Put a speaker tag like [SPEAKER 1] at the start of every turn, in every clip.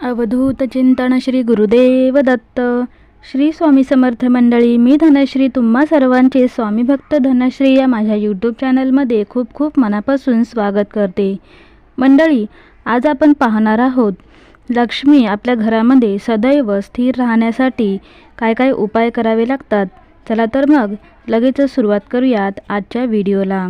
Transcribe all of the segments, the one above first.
[SPEAKER 1] अवधूत चिंतन श्री गुरुदेव दत्त. श्री स्वामी समर्थ मंडळी मी धनश्री तुम्हा सर्वांचे स्वामी भक्त धनश्री या माझ्या यूट्यूब चॅनलमध्ये खूप खूप मनापासून स्वागत करते. मंडळी आज आपण पाहणार आहोत लक्ष्मी आपल्या घरामध्ये सदैव स्थिर राहण्यासाठी काय काय उपाय करावे लागतात? चला तर मग लगेचच सुरुवात करूयात आजच्या व्हिडिओला.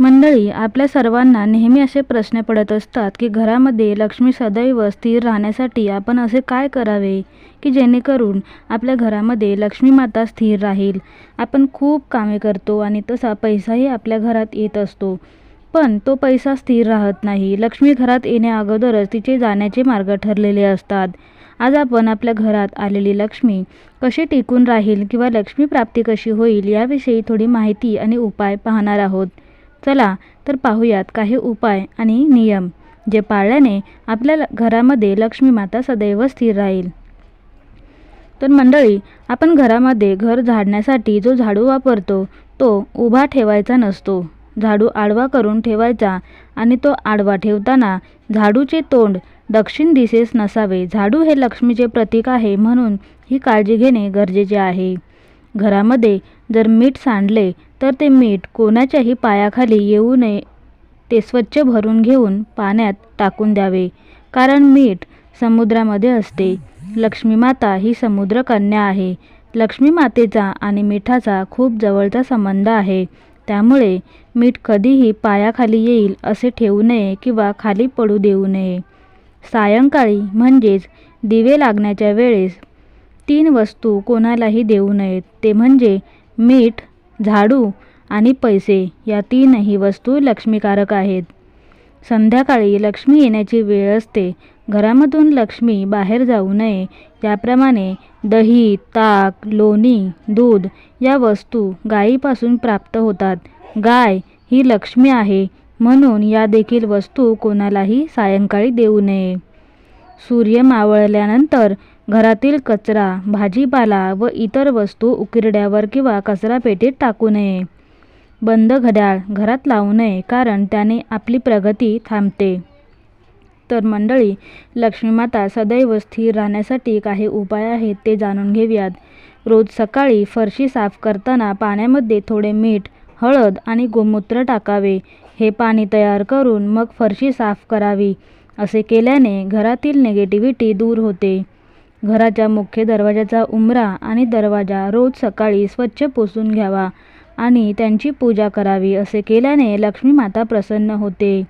[SPEAKER 1] मंडळी आपल्या सर्वांना नेहमी असे प्रश्न पडत असतात की घरामध्ये लक्ष्मी सदैव स्थिर राहण्यासाठी आपण असे काय करावे? की जेणेकरून आपल्या घरामध्ये लक्ष्मी माता स्थिर राहील. आपण खूप कामे करतो आणि तसा पैसाही आपल्या घरात येत असतो. पण तो पैसा स्थिर राहत नाही. लक्ष्मी घरात येण्याअगोदरच तिचे जाण्याचे मार्ग ठरलेले असतात. आज आपण आपल्या घरात आलेली लक्ष्मी कशी टिकून राहील किंवा लक्ष्मी प्राप्ती कशी होईल याविषयी थोडी माहिती आणि उपाय पाहणार आहोत. चला तर पाहूयात काही उपाय आणि नियम जे पाळल्याने आपल्या घरामध्ये लक्ष्मी माता सदैव स्थिर राहील. तर मंडळी आपण घरामध्ये घर झाडण्यासाठी जो झाडू वापरतो तो उभा ठेवायचा नसतो. झाडू आडवा करून ठेवायचा आणि तो आडवा ठेवताना झाडूचे तोंड दक्षिण दिशेस नसावे. झाडू हे लक्ष्मीचे प्रतीक आहे म्हणून ही काळजी घेणे गरजेचे आहे. घरामध्ये जर मीठ सांडले तर ते मीठ कोणाच्याही पायाखाली येऊ नये ते स्वच्छ भरून घेऊन पाण्यात टाकून द्यावे. कारण मीठ समुद्रामध्ये असते. लक्ष्मी माता ही समुद्र कन्या आहे. लक्ष्मी मातेचा आणि मिठाचा खूप जवळचा संबंध आहे. त्यामुळे मीठ कधीही पायाखाली येईल असे ठेवू नये किंवा खाली पडू देऊ नये. सायंकाळी म्हणजेच दिवे लागण्याच्या वेळेस तीन वस्तू कोणालाही देऊ नयेत. ते म्हणजे मीठ झाडू आणि पैसे या तीनही वस्तू लक्ष्मीकारक आहेत. संध्याकाळी लक्ष्मी येण्याची वेळ असते. घरामधून लक्ष्मी बाहेर जाऊ नये. त्याप्रमाणे दही ताक लोणी दूध या वस्तू गायीपासून प्राप्त होतात. गाय ही लक्ष्मी आहे म्हणून या देखील वस्तू कोणालाही सायंकाळी देऊ नये. सूर्य मावळल्यानंतर घरातील कचरा भाजीपाला व इतर वस्तू उकिरड्यावर किंवा कचरापेटीत टाकू नये. बंद घड्याळ घरात लावू नये कारण त्याने आपली प्रगती थांबते. तर मंडळी लक्ष्मीमाता सदैव स्थिर राहण्यासाठी काही उपाय आहेत ते जाणून घेऊयात. रोज सकाळी फरशी साफ करताना पाण्यामध्ये थोडे मीठ हळद आणि गोमूत्र टाकावे. हे पाणी तयार करून मग फरशी साफ करावी. असे केल्याने घरातील निगेटिव्हिटी दूर होते. घराच्या मुख्य दरवाजाचा उंबरा आणि दरवाजा रोज सकाळी स्वच्छ पुसून घ्यावा आणि त्यांची पूजा करावी असे केल्याने लक्ष्मी माता प्रसन्न होते.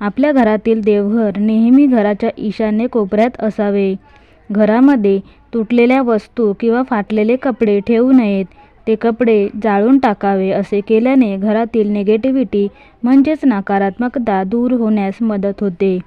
[SPEAKER 1] आपल्या घरातील देवघर नेहमी घराच्या ईशान्य कोपऱ्यात असावे. घरामध्ये तुटलेल्या वस्तू किंवा फाटलेले कपडे ठेवू नयेत. ते कपडे जाळून टाकावे असे केल्याने घरातील निगेटिव्हिटी म्हणजेच नकारात्मकता दूर होण्यास मदत होते.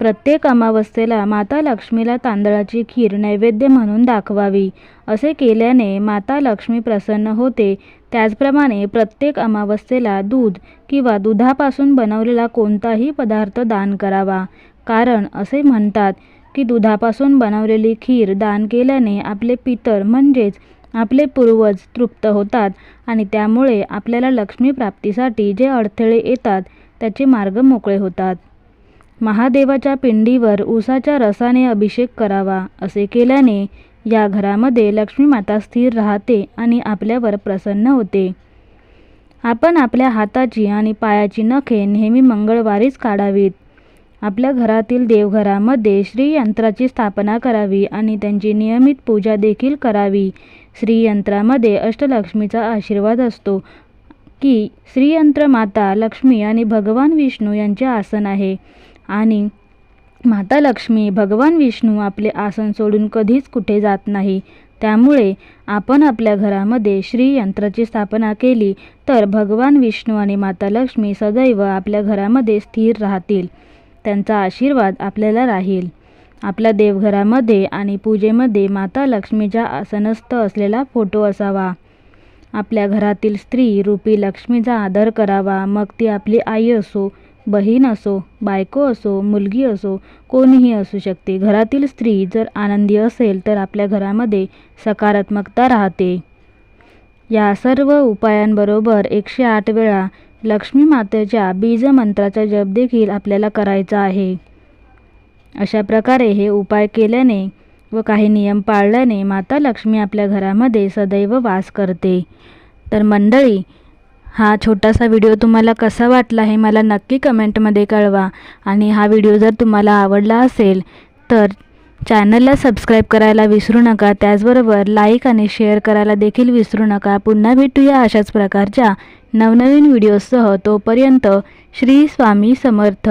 [SPEAKER 1] प्रत्येक अमावस्येला माता लक्ष्मीला तांदळाची खीर नैवेद्य म्हणून दाखवावी. असे केल्याने माता लक्ष्मी प्रसन्न होते. त्याचप्रमाणे प्रत्येक अमावस्येला दूध किंवा दुधापासून बनवलेला कोणताही पदार्थ दान करावा. कारण असे म्हणतात की दुधापासून बनवलेली खीर दान केल्याने आपले पितर म्हणजेच आपले पूर्वज तृप्त होतात आणि त्यामुळे आपल्याला लक्ष्मी प्राप्तीसाठी जे अडथळे येतात त्याचे मार्ग मोकळे होतात. महादेवाच्या पिंडीवर उसाच्या रसाने अभिषेक करावा असे केल्याने या घरामध्ये लक्ष्मीमाता स्थिर राहते आणि आपल्यावर प्रसन्न होते. आपण आपल्या हाताची आणि पायाची नखे नेहमी मंगळवारीच काढावीत. आपल्या घरातील देवघरामध्ये श्रीयंत्राची स्थापना करावी आणि त्यांची नियमित पूजा देखील करावी. श्रीयंत्रामध्ये अष्टलक्ष्मीचा आशीर्वाद असतो की श्रीयंत्र माता लक्ष्मी आणि भगवान विष्णू यांचे आसन आहे. आणि माता लक्ष्मी भगवान विष्णू आपले आसन सोडून कधीच कुठे जात नाही. त्यामुळे आपण आपल्या घरामध्ये श्रीयंत्राची स्थापना केली तर भगवान विष्णू आणि माता लक्ष्मी सदैव आपल्या घरामध्ये स्थिर राहतील. त्यांचा आशीर्वाद आपल्याला राहील. आपल्या देवघरामध्ये आणि पूजेमध्ये माता लक्ष्मीच्या आसनस्थ असलेला फोटो असावा. आपल्या घरातील स्त्री रूपी लक्ष्मीचा आदर करावा. मग ती आपली आई असो बहीण असो बायको असो मुलगी असो कोणीही असू शकते. घरातील स्त्री जर आनंदी असेल तर आपल्या घरामध्ये सकारात्मकता राहते. या सर्व उपायांबरोबर एकशे आठ वेळा लक्ष्मी मातेच्या बीजमंत्राचा जप देखील आपल्याला करायचा आहे. अशा प्रकारे हे उपाय केल्याने व काही नियम पाळल्याने माता लक्ष्मी आपल्या घरामध्ये सदैव वास करते. तर मंडळी हा छोटासा व्हिडिओ तुम्हाला कसा वाटला हे मला नक्की कमेंटमध्ये कळवा. आणि हा व्हिडिओ जर तुम्हाला आवडला असेल तर चॅनलला सबस्क्राईब करायला विसरू नका. त्याचबरोबर लाईक आणि शेअर करायला देखील विसरू नका. पुन्हा भेटूया अशाच प्रकारच्या नवनवीन व्हिडिओसह. तोपर्यंत श्री स्वामी समर्थ.